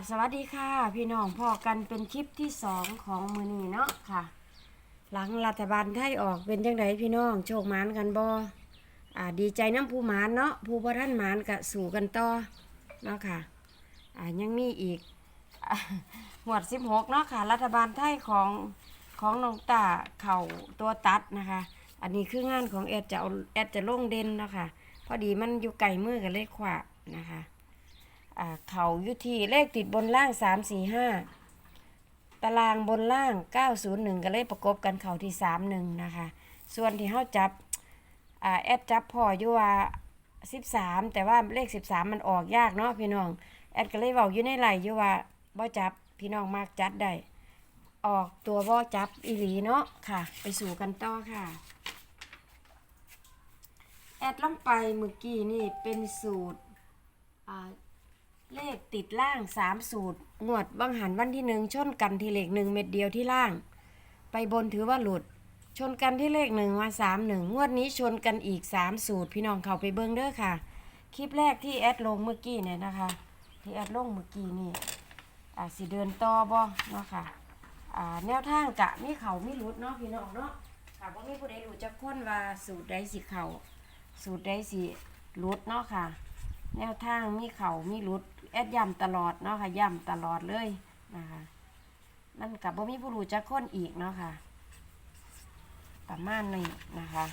บสวัสดีค่ะ พี่น้องพอกันเป็นคลิปที่สองของมือนีเนาะค่ะ หลังรัฐบาลไทยออกเป็นจังไดพี่น้องโชคหมานกันบ่อ่าดีใจน้ำผู้หมานเนาะผู้บ่ท่านหมานกะสู่กันต่อเนาะค่ะอ่ายังมีอีกอ่าหวด16เนาะค่ะ รัฐบาลไทยของของน้องตาเข่าตัวตัดนะคะ อันนี้คืองานของแอดจะเอาแอดจะลงเด่นเนาะค่ะ พอดีมันอยู่ไกลมือกันเลขขวานะคะ เขายุทีเลขติดบนล่างสามสี่ห้าตารางบนล่างเก้าศูนย์หนึ่งก็เลขประกบกันเขาที่สามหนึ่งนะคะ ส่วนที่เขาจับอแอดจับพออยู่ว่าสิบสามแต่ว่าเลขสิบสามมันออกยากเนาะพี่น้อง แอดก็เลยบอกอยู่ในไหลอยู่ว่าบ่จับพี่น้องมากจัดได้ออกตัวบ่จับอีหลีเนาะค่ะ ไปสู่กันต่อค่ะ แอดล่องไปเมื่อกี้นี่เป็นสูตรอ่า เลขติดล่างสามสูตร งวดบังหันวันที่หนึ่งชนกันที่เลขหนึ่งเม็ดเดียวที่ล่าง ไปบนถือว่าหลุด ชนกันที่เลขหนึ่งมาสามหนึ่งงวดนี้ชนกันอีกสามสูตร พี่น้องเขาไปเบิ้งเด้อค่ะ คลิปแรกที่แอดลงเมื่อกี้เนี่ยนะคะ ที่แอดลงเมื่อกี้นี่อ่าสิเดินต่อบ่เนาะค่ะอ่าแนวทางกะมีเขามีหลุดเนาะพี่น้องเนาะค่ะว่ามีผู้ใดรู้จักคนว่าสูตรใดสิเขาสูตรใดสิหลุดเนาะค่ะ แนวทางมีเขามีรุด แอดย่ำตลอดเนาะค่ะย่ำตลอดเลยนะคะมันกับว่มีผู้รู้จักคนอีกเนาะค่ะ ประมาณนี้นะคะ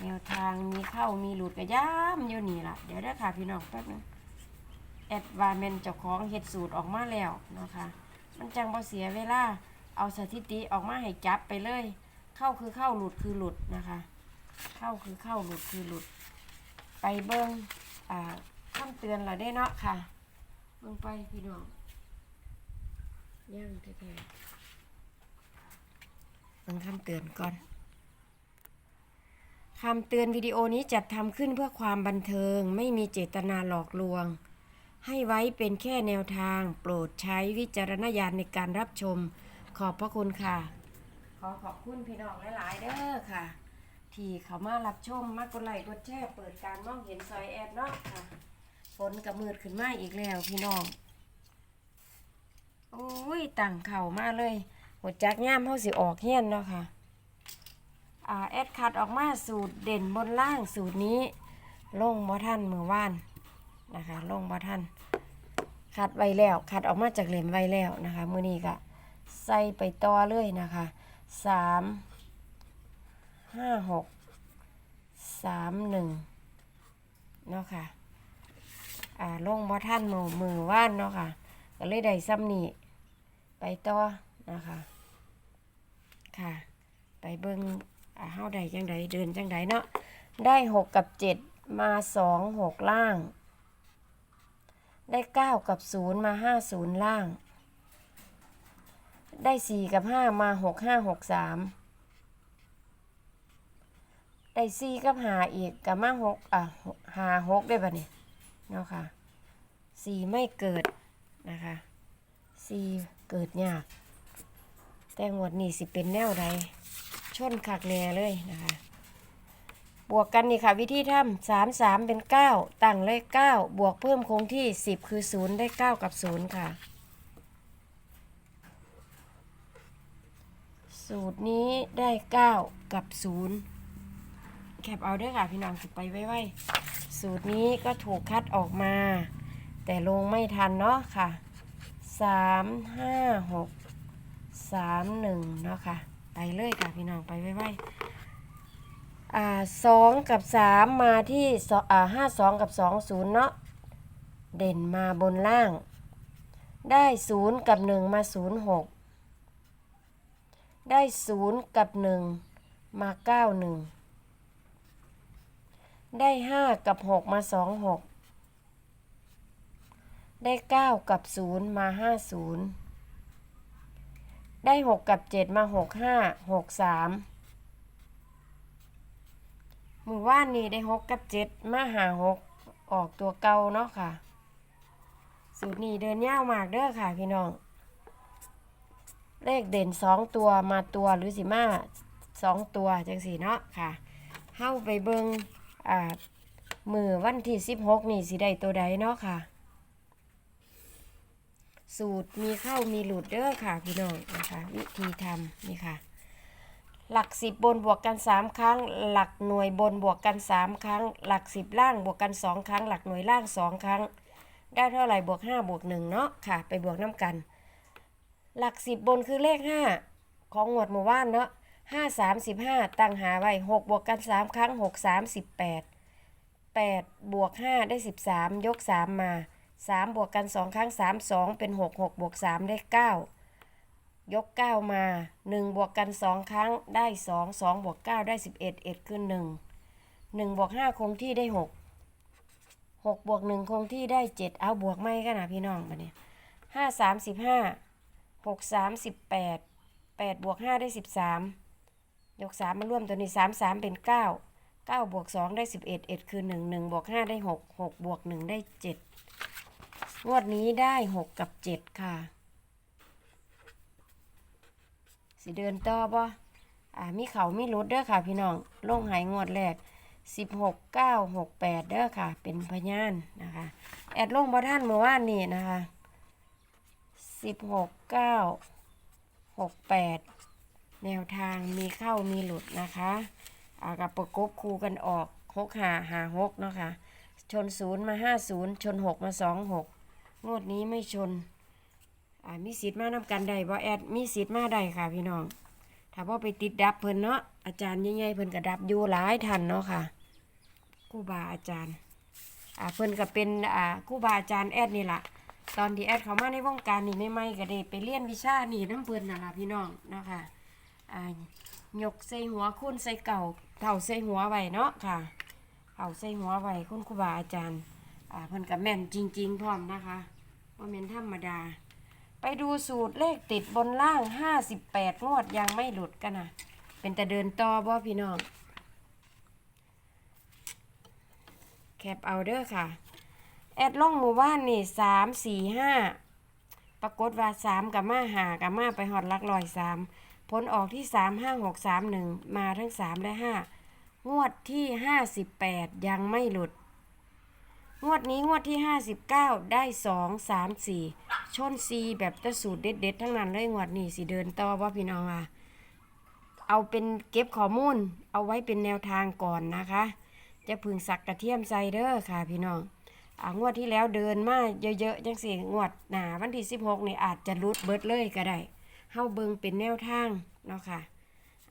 แนวทางมีเข้ามีหลุดก็ย่ำอยู่นี่ละเดี๋ยวได้ค่ะพี่น้องแป๊บนึงแอดวาเมนเจ้าของเห็ดสูตรออกมาแล้วเนาะคะ มันจังบ่เสียเวลาเอาสถิติออกมาให้จับไปเลย เข้าคือเข้าหลุดคือหลุดนะคะ เข้าคือเข้าหลุดคือหลุด ไปเบิ้งอ่าคำเตือนเราได้เนาะค่ะ เบิ่งไปพี่น้องย่างแท้ๆเบิ่งคำเตือนก่อนคำเตือนวิดีโอนี้จัดทำขึ้นเพื่อความบันเทิง ไม่มีเจตนาหลอกลวง ให้ไว้เป็นแค่แนวทาง โปรดใช้วิจารณญาณในการรับชม ขอบพระคุณค่ะ ขอขอบคุณพี่น้องหลายๆเด้อค่ะ ที่เขามารับชมมากดไลค์กดแชร์เปิดการมองเห็นซอยแอดเนาะค่ะ นกับมืดขึ้นมาอีกแล้วพี่น้อง โอ้ยตั้งเข่ามาเลยหัวจักย่ามเขาสิออกเฮียนเนาะค่ะอ่าแอดคัดออกมาสูตรเด่นบนล่างสูตรนี้ ลงบ่ท่านมือว่านนะคะ ลงบ่ท่านคัดไว้แล้วคัดออกมาจากเหลมไว้แล้วนะคะ มือนี้ก็ใส่ไปต่อเลยนะคะสามห้าหกสามหนึ่งเนาะค่ะ อ่าลงบ่ท่านมือมือว่านเนาะค่ะ ก็เลยได้ซ้ำนี่ไปต่อนะคะค่ะ ไปเบิ่งอ่าเฮาได้จังไดเดินจังไดเนาะได้หกกับเจ็ดมาสองหกล่าง ได้เก้ากับศูนย์มาห้าศูนย์ล่าง ได้สี่กับห้ามาหกห้าหกสามได้สี่กับหาอีกกับมาหกอะหาหกได้ปะเนี่ย เนาะค่ะสี่ไม่เกิดนะคะสี่เกิดยาก แต่งวดนี้สิเป็นแนวใดชนคักแน่เลยนะคะ บวกกันนี่ค่ะ วิธีทำสามสามเป็นเก้าตั้งเลขเก้าบวกเพิ่มคงที่สิบคือศูนย์ได้เก้ากับศูนย์ค่ะ สูตรนี้ได้เก้ากับศูนย์แคปเอาด้อค่ะ พี่น้องสิไปไว้ สูตรนี้ก็ถูกคัดออกมา แต่ลงไม่ทันเนาะค่ะสามห้าหกสามหนึ่งเนาะค่ะ ไปเลยค่ะพี่น้องไปไว้ๆอ่าสองกับสามมาที่สอ่าห้าสองกับสองศูนย์เนาะเด่นมาบนล่าง ได้ศูนย์กับหนึ่งมาศูนย์หกได้ศูนย์กับหนึ่งมาเก้าหนึ่ง ได้ห้ากับหกมาสองหกได้เก้ากับศูนย์มาห้าศูนย์ได้หกกับเจ็ดมาหกห้าหกสามมือว่านนี้ได้หกกับเจ็ดมาหาหกออกตัวเก่าเนาะค่ะ สูตรนี้เดินยาวมากเด้อค่ะพี่น้อง เลขเด่นสองตัวมาตัวหรือสิมาสองตัวจังสีเนาะค่ะ เข้าไปเบิง อ่ามือวันที่สิบหกนี่สิได้ตัวใดเนาะค่ะ สูตรมีเข้ามีหลุดเด้อค่ะพี่น้องนะคะวิธีทำนี่ค่ะ หลักสิบบนบวกกันสามครั้ง หลักหน่วยบนบวกกันสามครั้ง หลักสิบล่างบวกกันสองครั้ง หลักหน่วยล่างสองครั้ง ได้เท่าไหร่บวกห้าบวกหนึ่งเนาะค่ะ ไปบวกน้ำกัน หลักสิบบนคือเลขห้าของหมวดหมู่บ้านเนาะ ห้าสามสิบห้าตั้งหาไว้หกบวกกันสามครั้งหกสามสิบแปดแปดบวกห้าได้สิบสามยกสามมาสามบวกกันสองครั้งสามสองเป็นหกหกบวกสามได้เก้ายกเก้ามาหนึ่งบวกกันสองครั้งได้สองสองบวกเก้าได้สิบเอ็ดเอ็ดคือหนึ่งหนึ่งบวกห้าคงที่ได้หกหกบวกหนึ่งคงที่ได้เจ็ดเอาบวกไม่กันนะพี่น้องมาเนี่ยห้าสามสิบห้าหกสามสิบแปดแปดบวกห้าได้สิบสาม ยกสามมาร่วมตัวนี้สามสามเป็นเก้าเก้าบวกสองได้สิบเอ็ดเอ็ดคือหนึ่งหนึ่งบวกห้าได้หกหกบวกหนึ่งได้เจ็ดงวดนี้ได้หกกับเจ็ดค่ะ สิเดินต่อบ่อ่ามีเขามีรถเด้อค่ะ พี่น้องลงหายงวดแรกสิบหกเก้าหกแปดเด้อค่ะ เป็นพยานนะคะ แอดลงบ่ท่านเมื่อวานนี่นะคะสิบหกเก้าหกแปด แนวทางมีเข้ามีหลุดนะคะอ่ากับประกบคู่กันออกหกหาหาหกเนาะคะชนศูนย์มาห้าศูนย์ชนหกมาสองหกงวดนี้ไม่ชนมีสิทธิ์มานำกันได้บ่แอดมีสิทธิ์มาได้ค่ะพี่น้องถ้าว่าไปติดดับเพิ่นเนาะอาจารย์ใหญ่ๆเพิ่นก็ดับอยู่หลายทันเนาะค่ะครู่บาอาจารย์อ่าเพิ่นก็เป็นอ่าครู่บาอาจารย์แอดนี่ล่ะตอนที่แอดเขามาในวงการนี่ไม่ไม่ๆก็ได้ไปเรียนวิชานี่น้ำเพิ่นน่ะล่ะพี่น้องเนาะค่ะ อ่ายกใส่หัวคุ้นใส่เก่าเท่าใส่หัวไว้เนาะค่ะเท่าใส่หัวไว้คุณครูบาอาจารย์อ่าเพิ่นกับแม่นจริง ๆ พร้อมนะคะว่าแม่นธรรมดา ไปดูสูตรเลขติดบนล่าง 58งวดยังไม่หลุดกันนะเป็นแต่เดินต่อบ่พี่น้องแคปเอาเด้อค่ะ แอดล่องหมู่บ้านนี่สามสี่ห้าปรากฏว่าสามกับมาหากับมาไปหอดลักลอยสาม ผลออกที่สามห้าหกสามหนึ่งมาทั้งสามและห้างวดที่ห้าสิบแปดยังไม่หลุด งวดนี้งวดที่ห้าสิบเก้าได้สองสามสี่ชนซีแบบตะสูตรเด็ดๆ ทั้งนั้นเลยงวดนี้สิเดินต่อว่าพี่น้องอะ เอาเป็นเก็บข้อมูล เอาไว้เป็นแนวทางก่อนนะคะ จะพึงสักกระเทียมใส่เด้อค่ะพี่น้องอางวดที่แล้วเดินมาเยอะๆจังสิงวดหนาวันที่ 16 นี่อาจจะรุดเบิดเลยก็ได้ เฮาเบิงเป็นแนวทางเนาะค่ะ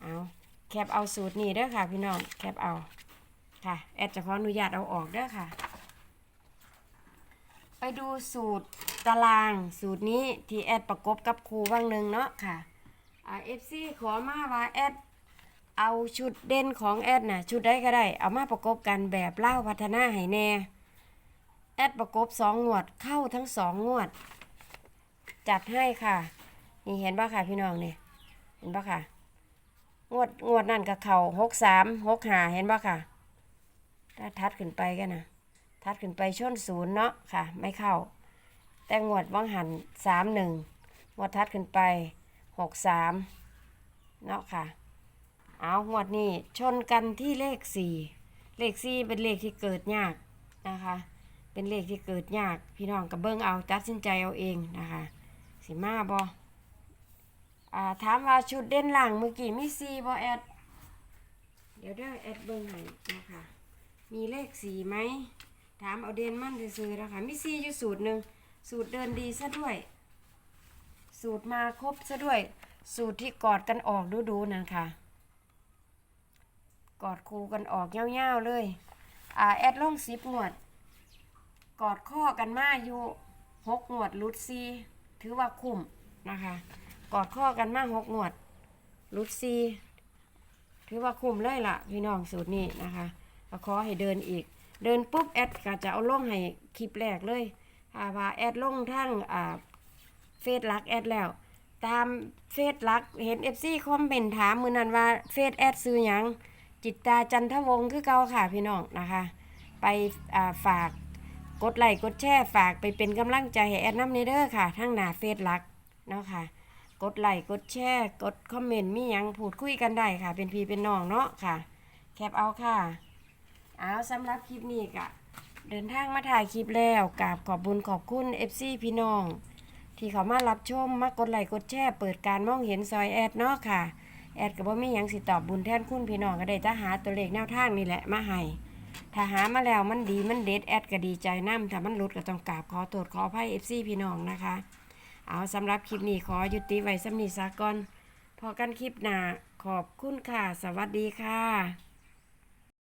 เอาแคปเอาสูตรนี้เด้อค่ะ พี่น้องแคปเอาค่ะแอดจะขออนุญาตเอาออกเด้อค่ะ ไปดูสูตรตารางสูตรนี้ที่แอดประกบกับครูว่างหนึ่งเนาะค่ะอ่าเอฟซีขอมาว่าแอดเอาชุดเด่นของแอดน่ะชุดได้ก็ได้ เอามาประกบกันแบบเล่าพัฒนาให้แน่แอดประกบสองงวดเข้าทั้งสองงวด จัดให้ค่ะ นี่เห็นป่ะค่ะพี่น้องเนี่ยเห็นป่ะค่ะ งวดงวดนั่นกับเข่าหกสามหกหาเห็นป่ะค่ะ ถ้าทัดขึ้นไปกันนะทัดขึ้นไปชนศูนย์เนาะค่ะ ไม่เข้า แต่งวดว่างหันสามหนึ่งงวดทัดขึ้นไปหกสามเนาะค่ะ เอางวดนี้ชนกันที่เลขสี่เลขสี่เป็นเลขที่เกิดยากนะคะ เป็นเลขที่เกิดยาก พี่น้องกับเบิ้งเอาตัดสินใจเอาเองนะคะ สิมาบอ่าถามว่าชุดเด่นหลังเมื่อกี้มีสี่บอแอด เดี๋ยวเด้อแอดเบิ้งให้นะคะมีเลขสี่ไหม ถามเอาเด่นมั่นซื้อนะคะมีสี่อยู่สูตรหนึ่งสูตรเดินดีซะด้วย สูตรมาครบซะด้วย สูตรที่กอดกันออกดูๆนั่นค่ะ กอดคูกันออกเงาวๆเลย อ่าแอดล่องสิบงวด กอดข้อกันมาอยู่หกงวดลุดซีถือว่าคุ้มนะคะ กอดข้อกันมาหกงวดลุดซีถือว่าคุ้มเลยล่ะ พี่น้องสูตรนี้นะคะก็ขอให้เดินอีก เดินปุ๊บแอดก็จะเอาลงให้คลิปแรกเลยถ้าว่าแอดลงทั้งอ่าเฟซลักแอดแล้ว ตามเฟซลักเห็นเอฟซีคอมเมนต์ถามมือนั้นว่าเฟซแอดซื้อหยังจิตตาจันทวงศ์คือเก่าค่ะพี่น้องนะคะ ไปอ่าฝากกดไลค์กดแชร์ฝากไปเป็นกำลังใจให้แอดน้ำเนเด้อค่ะทั้งหน้าเฟซลักเนาะค่ะ กดไลค์กดแชร์กดคอมเมนต์มีหยังพูดคุยกันได้ค่ะ เป็นพี่เป็นน้องเนาะค่ะ แคปเอาค่ะ เอาสำหรับคลิปนี้ก็เดินทางมาถ่ายคลิปแล้วกราบขอบบุญขอบคุณ FC พี่น้อง ที่เขามารับชมมากดไลค์กดแชร์เปิดการมองเห็นซอยแอดเนาะค่ะ แอดก็บ่มีหยังสิตอบบุญแทนคุณพี่น้องก็ได้จะหาตัวเลขแนวทางนี่แหละมาให้ถ้าหามาแล้วมันดีมันเด็ดแอดก็ดีใจนํถ้ามันหลุดก็ต้องกราบขอโทษขออภัย FC พี่น้องนะคะ เอาสำหรับคลิปนี้ขอยุติไว้สำนีสากอนพอกันคลิปหน้าขอบคุณค่ะ สวัสดีค่ะ